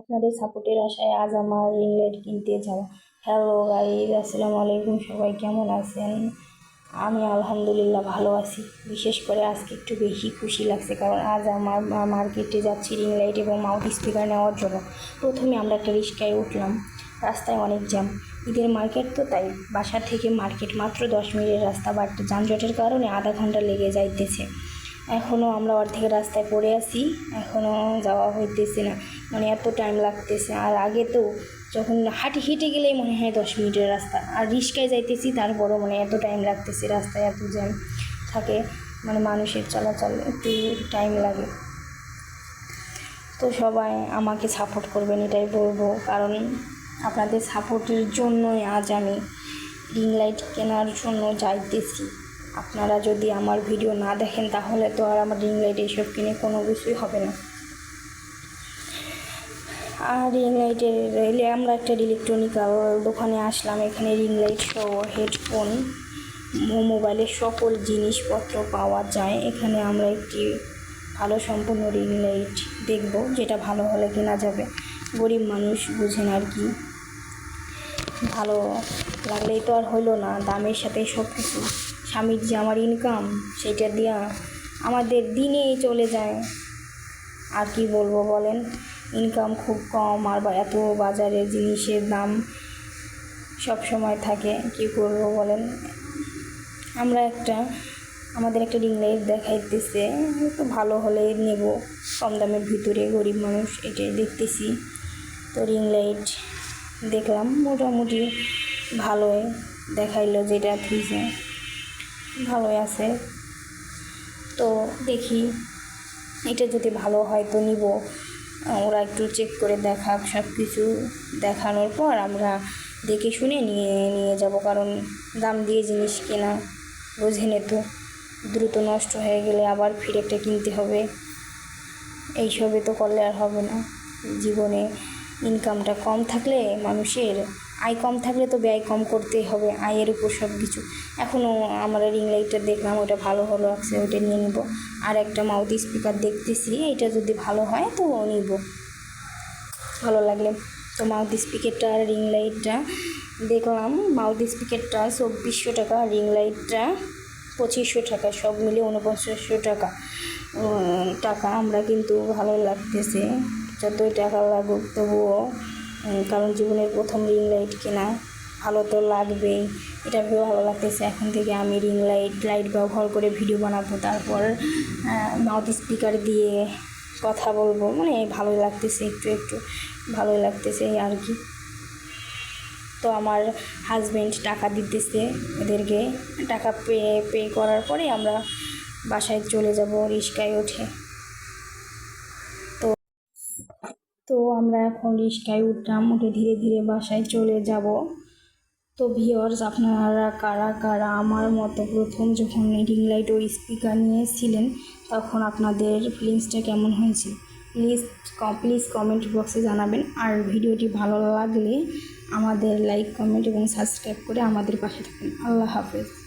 আপনাদের সাপোর্টের আশায় আজ আমার লাইট কিনতে যাওয়া হ্যালো গাইজ আসসালামু আলাইকুম, সবাই কেমন আছেন? আমি আলহামদুলিল্লাহ ভালো আছি। বিশেষ করে আজকে একটু বেশি খুশি লাগছে, কারণ আজ আমার মার্কেটে যাচ্ছি রিং লাইট এবং মাউথ স্পিকার নেওয়ার জন্য। প্রথমে আমরা একটা রিক্সায় উঠলাম। রাস্তায় অনেক জ্যাম। ঈদের মার্কেট তো তাই, বাসা থেকে মার্কেট মাত্র দশ মিনিটের রাস্তা, বাট যানজটের কারণে আধা ঘণ্টা লেগে যাইতেছে। এখনও আমরা অর্ধেক রাস্তায় পড়ে আছি এখনও যাওয়া হইতেছে না। মানে এত টাইম লাগতেছে। আর আগে তো যখন হাঁটি হেঁটে গেলেই মনে হয় দশ মিনিটের রাস্তা। আর রিক্সায় যাইতেছি, তারপরও মানে এত টাইম লাগতেছে রাস্তায় এত জ্যাম থাকে। মানে মানুষের চলাচল একটু টাইম লাগে। তো সবাই আমাকে সাপোর্ট করবেন, এটাই বলব। কারণ আপনাদের সাপোর্টের জন্যই আজ আমি রিং লাইট কেনার জন্য যাইতেছি। আপনারা যদি আমার ভিডিও না দেখেন, তাহলে তো আর আমার রিং লাইট এইসব কিনে কোনো কিছুই হবে না। আর রিং লাইটের রেলে আমরা একটা ইলেকট্রনিক্যাল দোকানে আসলাম। এখানে রিং লাইট সহ হেডফোন মোবাইলের সকল জিনিসপত্র পাওয়া যায়। এখানে আমরা একটি ভালো সম্পূর্ণ রিং লাইট দেখব, যেটা ভালো হলে কেনা যাবে। গরিব মানুষ বুঝেন আর কি। ভালো লাগলেই তো আর হইল না। দামের সাথে সব কিছু স্বামীর যে আমার ইনকাম সেটা দিয়া আমাদের দিনেই চলে যায়। আর কি বলব বলেন? ইনকাম খুব কম, আর এত বাজারে জিনিসের দাম সব সময় থাকে। কি করব বলেন? আমরা একটা, আমাদের একটা রিং লাইট দেখাইতেছে। একটু ভালো হলে নেব। কম দামের ভিতরে গরিব মানুষ এটাই দেখতেছি। তো রিং লাইট দেখলাম, মোটামুটি ভালোই দেখাইলো যেটা থুইছে ভালোই আছে। তো দেখি, এটা যদি ভালো হয় তো নিব। ওরা একটু চেক করে দেখাক সব কিছু দেখানোর পর আমরা দেখে শুনে নিয়ে নিয়ে যাব, কারণ দাম দিয়ে জিনিস কেনা বোঝেনে তো। দ্রুত নষ্ট হয়ে গেলে আবার ফিরে একটা কিনতে হবে। এইসবে তো করলে আর হবে না। জীবনে ইনকামটা কম থাকলে মানুষের আয় কম থাকলে তো ব্যয় কম করতেই হবে, আয়ের উপর সব কিছু। এখনও আমরা রিং লাইটটা দেখলাম, ওটা ভালো হলো আছে ওটা নিয়ে নিব। আর একটা মাউথ স্পিকার দেখতেছি, এটা যদি ভালো হয় তো নিব। ভালো লাগলে। তো মাউথ স্পিকারটা আর রিং লাইটটা দেখলাম মাউথ স্পিকারটা চব্বিশশো টাকা রিং লাইটটা পঁচিশশো টাকা, সব মিলে উনপঞ্চাশশো টাকা। টাকা আমরা কিন্তু ভালো লাগতেছে। যতই টাকা লাগুক তবুও কারণ জীবনের প্রথম রিং লাইট কেনা, ভালো তো লাগবেই। এটা ভেবে ভালো লাগতেছে এখন থেকে আমি রিং লাইট লাইট ব্যবহার করে ভিডিও বানাবো। তারপর মাউথ স্পিকার দিয়ে কথা বলব। মানে ভালোই লাগতেছে, একটু একটু ভালোই লাগতেছে আর কি। তো আমার হাজব্যান্ড টাকা দিতেছে ওদেরকে। টাকা পে পে করার পরে আমরা বাসায় চলে যাব রিক্সায় উঠে। আমরা এখন রিক্সায় উঠলাম, উঠে ধীরে ধীরে বাসায় চলে যাব। তো ভিওর্স আপনারা কারা কারা আমার মতো প্রথম যখন রিং লাইট ও স্পিকার নিয়েছিলেন, তখন আপনাদের ফিলিংসটা কেমন হয়েছে? প্লিজ প্লিজ কমেন্ট বক্সে জানাবেন। আর ভিডিওটি ভালো লাগলে আমাদের লাইক কমেন্ট এবং সাবস্ক্রাইব করে আমাদের পাশে থাকুন। আল্লাহ হাফেজ।